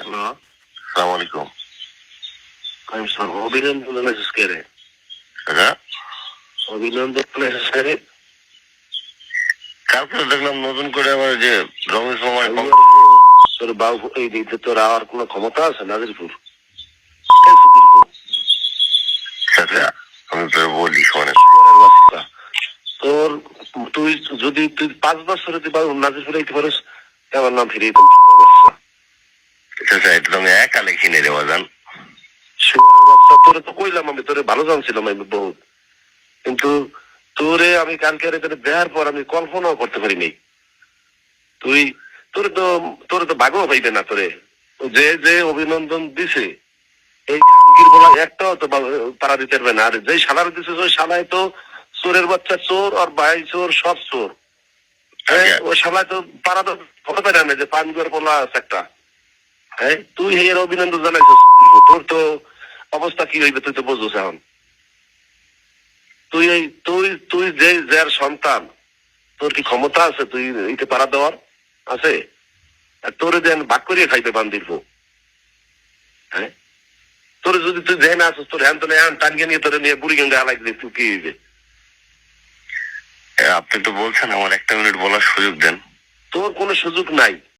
Hello. সালাম আলাইকুম অভিনন্দন মেসেজ করে কাকা? অভিনন্দন মেসেজ করে কালকে দেখলাম নতুন করে আবার যে রমেশ মামার তোর বাবু এই দিতে তোর আর কোনো ক্ষমতা আছে নাজিরপুর? আমি তোর বলি তোর তুই যদি তুই পাঁচ বছরে তুই বাবু নাজিরপুরে দিতে পারিস আমার নাম ফিরিয়ে দিন চাচা এটা তো আমি একা লেখি নে রে বাজান। তোরে তো কইলাম আমি তোরে ভালো জানছিলাম আমি বহুত। কিন্তু তোরে আমি কালকে তোরে দেওয়ার পর আমি কল্পনাও করতে পারিনি। তুই তোরে তো তোরে তো ভাগও পাইবে না তোরে। যে যে অভিনন্দন দিছে এই খানকির বলা একটাও তো তারা দিতে পারবে না। আর যে শালার দিছে ওই শালায় তো চোরের বাচ্চা চোর আর ভাই চোর সব চোর। হ্যাঁ আচ্ছা। ওই শালায় তো তারা তো হতে পারে না যে পান করে বলা আছে একটা। হ্যাঁ? তুই এর অভিনন্দন জানাইছিস তোর তো অবস্থা কি হইবে তুই তো বুঝছিস এখন। তুই এই তুই তুই যে যার সন্তান তোর কি ক্ষমতা আছে তুই ইতে পারা দেওয়ার? আছে? আর তোরে দেন ভাগ করিয়ে খাইতে বান্দির হ্যাঁ? তোর যদি তুই জেনে আসিস তোর হ্যান তো হ্যান টানকে নিয়ে তোরে নিয়ে বুড়ি গঙ্গা হালাই দিলে তুই কি হইবে? আপনি তো বলছেন আমার একটা মিনিট বলার সুযোগ দেন। তোর কোনো সুযোগ নাই।